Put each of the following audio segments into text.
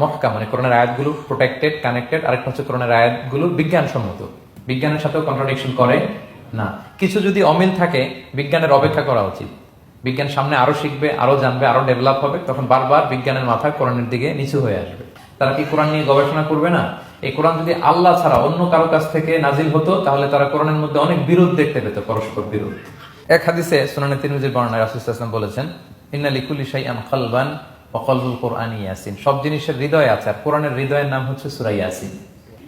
মক্কা মানে কোরআনের আয়াতগুলো প্রোটেক্টেড কানেক্টেড আরেকটা হচ্ছে কোরআনের আয়াতগুলো বিজ্ঞানসম্মত। বিজ্ঞানের সাথেও কন্ট্রাডিকশন করে না। কিছু যদি অমিল থাকে, বিজ্ঞানের অপেক্ষা করা উচিত। বিজ্ঞান সামনে আরও শিখবে, আরও জানবে, আরও ডেভেলপ হবে, তখন বারবার বিজ্ঞানের মাথা কোরআনের দিকে নিচু হয়ে আসবে। তারা কি কোরআন নিয়ে গবেষণা করবে না? এই কোরআন যদি আল্লাহ ছাড়া অন্য কারও কাছ থেকে নাজিল হতো, তাহলে তারা কোরআনের মধ্যে অনেক বিরোধ দেখতে পেত, পরস্পর বিরোধ। এক হাদিসে সুনানে তিরমিজির রাসূলুল্লাহ সাল্লাল্লাহু আলাইহি বলেছেন, ইন্না লিকুল্লি শাইআন খালবান ওয়া কোরআন ইয়াসিন। সব জিনিসের হৃদয় আছে, আর কোরআনের হৃদয়ের নাম হচ্ছে সূরা ইয়াসিন।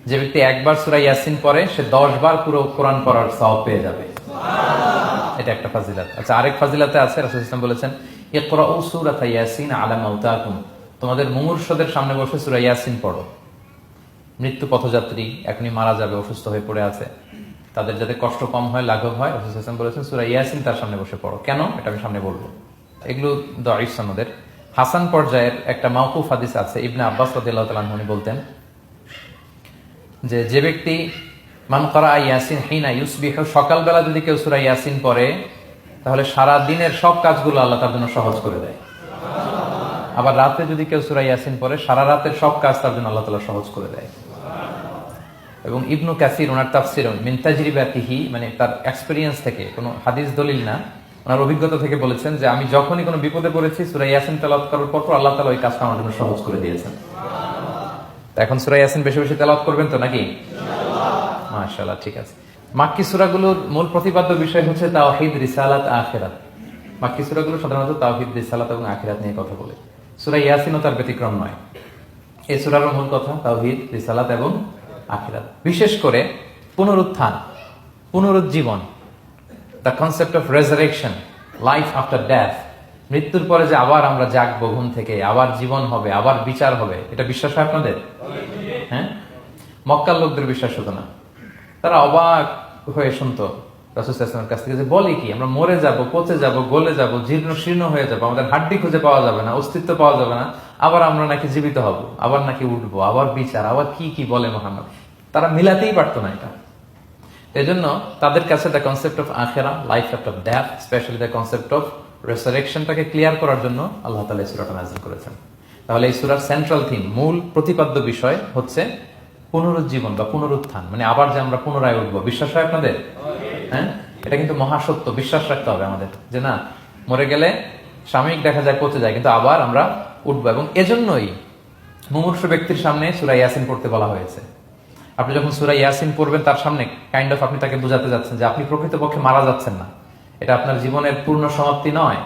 যে ব্যক্তি একবার সূরা ইয়াসিন পড়ে, সে 10 বার পুরো কোরআন পড়ার সওয়াব পেয়ে যাবে। এটা একটা ফাজিলাত। আচ্ছা আরেক ফাজিলাতে আছে, রাসূল ইসলাম বলেছেন, ইকরাউ সূরাতা ইয়াসিন আলা মাউতাকুম তোমাদের মুমূর্ষদের সামনে বসে সূরা ইয়াসিন পড়ো। মৃত্যু পথযাত্রী এখনই মারা যাবে, অসুস্থ হয়ে পড়ে আছে। তাদের যাতে কষ্ট কম হয়, লাঘব হয়, রাসূল হাসান বলেছেন, সূরা ইয়াসিন তার সামনে বসে পড়ো। কেন? এটা আমি সামনে বলব। এগুলো দাঈফ সনদের। হাসান পর্যায়ের একটা মাওকুফ হাদিস আছে, ইবনে আব্বাস উনি বলতেন যে যে ব্যক্তি, মান করা ইয়াসিন হিনা ইউসবিহ, সকালবেলা যদি কেউ সূরা ইয়াসিন পড়ে, তাহলে সারা দিনের সব কাজগুলো আল্লাহ তার জন্য সহজ করে দেয়। আবার রাতে যদি কেউ সুরা ইয়াসিন পড়ে, সারা রাতের সব কাজ তার জন্য আল্লাহ তাআলা সহজ করে দেয়। এবং ইবনু কাসির ওনার তাফসির মিন তাজরিবাতিহি মানে তার এক্সপিরিয়েন্স থেকে, কোনো হাদিস দলিল না ওনার অভিজ্ঞতা থেকে বলেছেন যে আমি যখনই কোনো বিপদে পড়েছি, সূরা ইয়াসিন তেলাওয়াত করার পর আল্লাহ তাআলা ওই কাজটা আমার জন্য সহজ করে দিয়েছেন। এখন সূরা ইয়াসিন বেশি বেশি তেলাওয়াত করবেন তো নাকি? মাশাআল্লাহ, ঠিক আছে। মাক্কি সূরাগুলোর মূল প্রতিপাদ্য বিষয় হচ্ছে তাওহীদ, রিসালাত, আখিরাত। মাক্কি সূরাগুলো সাধারণত তাওহীদ, রিসালাত এবং আখিরাত নিয়ে কথা বলে। সূরা ইয়াসিনও তার ব্যতিক্রম নয়। এই সূরার মূল কথা তাওহীদ, রিসালাত এবং আখিরাত। বিশেষ করে পুনরুত্থান, পুনরুজ্জীবন। The concept of resurrection life after death মৃত্যুর পরে যে আবার আমরা জাগবো ঘুম থেকে, আবার জীবন হবে, আবার বিচার হবে, এটা বিশ্বাস হয় আপনাদের? হ্যাঁ? মক্কার লোকদের বিশ্বাস হতো না। তারা অবাক হয়ে শুনতো রাসুলের কাছ থেকে যে, বলে কি, আমরা মরে যাব, পচে যাব, গলে যাব, জীর্ণ শীর্ণ হয়ে যাব, আমাদের হাড্ডি খুঁজে পাওয়া যাবে না, অস্তিত্ব পাওয়া যাবে না, আবার আমরা নাকি জীবিত হব, আবার নাকি উঠবো, আবার বিচার, আবার কি কি বলে মোহাম্মদ? তারা মিলাতেই পারতো না এটা। এজন্য তাদের কাছে দ্য কনসেপ্ট অফ আখেরা life of death specially the concept of রেসারেকশনটাকে clear করার জন্য আল্লাহ তালা এই সুরাটা নাজিল করেছেন। তাহলে এই সুরার সেন্ট্রাল থিম মূল প্রতিপাদ্য বিষয় হচ্ছে পুনরুজ্জীবন বা পুনরুত্থান। মানে আবার যে আমরা পুনরায় উঠবো। বিশ্বাস হয় আপনাদের? হ্যাঁ? এটা কিন্তু মহাসত্য, বিশ্বাস রাখতে হবে আমাদের। যে না, মরে গেলে সাময়িক দেখা যায়, পচে যায়, কিন্তু আবার আমরা উঠবো। এবং এজন্যই মুমূর্ষ ব্যক্তির সামনে সুরা ইয়াসিন পড়তে বলা হয়েছে। আপনি যখন সুরা ইয়াসিন পড়বেন তার সামনে কাইন্ড অফ আপনি তাকে বোঝাতে যাচ্ছেন যে আপনি প্রকৃতপক্ষে মারা যাচ্ছেন না। এটা আপনার জীবনের পূর্ণ সমাপ্তি নয়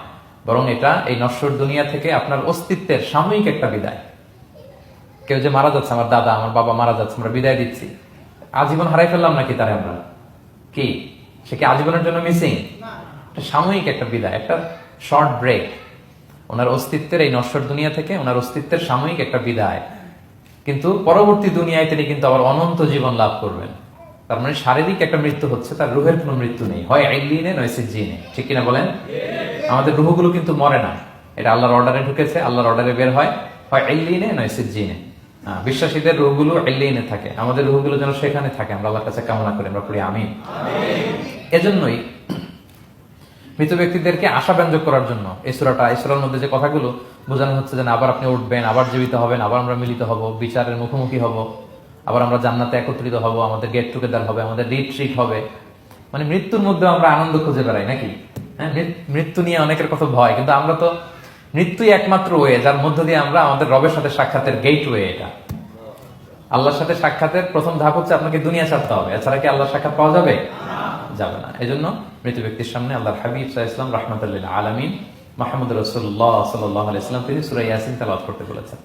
বরং এটা এই নশ্বর দুনিয়া থেকে আপনার অস্তিত্বের সাময়িক একটা বিদায়। কেউ যে মারা যাচ্ছে আমার দাদা আমার বাবা মারা যাচ্ছে আমরা বিদায় দিচ্ছি। আজীবন হারাই ফেললাম নাকি তারে আমরা? কি? সে কি আজীবনের জন্য মিসিং সাময়িক একটা বিদায় একটা শর্ট ব্রেক ওনার অস্তিত্বের এই নশ্বর দুনিয়া থেকে ওনার অস্তিত্বের সাময়িক একটা বিদায়। কিন্তু পরবর্তী দুনিয়ায় তিনি কিন্তু আবার অনন্ত জীবন লাভ করবেন। তার মানে শারীরিক একটা মৃত্যু হচ্ছে তার রুহের কোনো মৃত্যু নেই। হয় আইলিনে নয় সিজিনে ঠিক কিনা বলেন? আমাদের রুহগুলো কিন্তু মরে না। এটা আল্লাহর অর্ডারে ঢুকেছে আল্লাহর অর্ডারে বের হয়। হয় আইলিনে নয় সিজিনে বিশ্বাসীদের রুহগুলো আইলিনে থাকে। আমাদের রুহগুলো যেন সেখানে থাকে। আমরা আল্লাহর কাছে কামনা করি আমরা পড়ি আমিন। এজন্যই মৃত ব্যক্তিদেরকে আশা ব্যঞ্জক করার জন্য। এই সুরাটা, এই সুরার মধ্যে যে কথাগুলো বোঝানো হচ্ছে যে আবার আপনি উঠবেন, আবার জীবিত হবেন, আবার আমরা মিলিত হব, বিচারের মুখোমুখি হব, আবার আমরা জান্নাতে একত্রিত হব, আমাদের গেট টুগেদার হবে, আমাদের রিট্রিট হবে। মানে মৃত্যুর মধ্যে আমরা আনন্দ খুঁজে বেড়াই, নাকি? হ্যাঁ মৃত্যু নিয়ে অনেকের কথা ভয়, কিন্তু আমরা তো মৃত্যুই একমাত্র ওয়ে যার মধ্য দিয়ে আমরা আমাদের রবের সাথে সাক্ষাতের গেট ওয়ে এটা। আল্লাহর সাথে সাক্ষাতের প্রথম ধাপ হচ্ছে আপনাকে দুনিয়া ছাড়তে হবে। এছাড়া কি আল্লাহর সাক্ষাৎ পাওয়া যাবে? যাবে না। এই জন্য মৃত ব্যক্তির সামনে আল্লাহর হাবিব সাহা ইসলাম রহমতুল্লাহ আলমিন মাহমুদ রসুল্লাহ সাল্লাহ আলাইসলাম তিনি সুরাই ইয়াসিন তালাত করতে বলেছেন।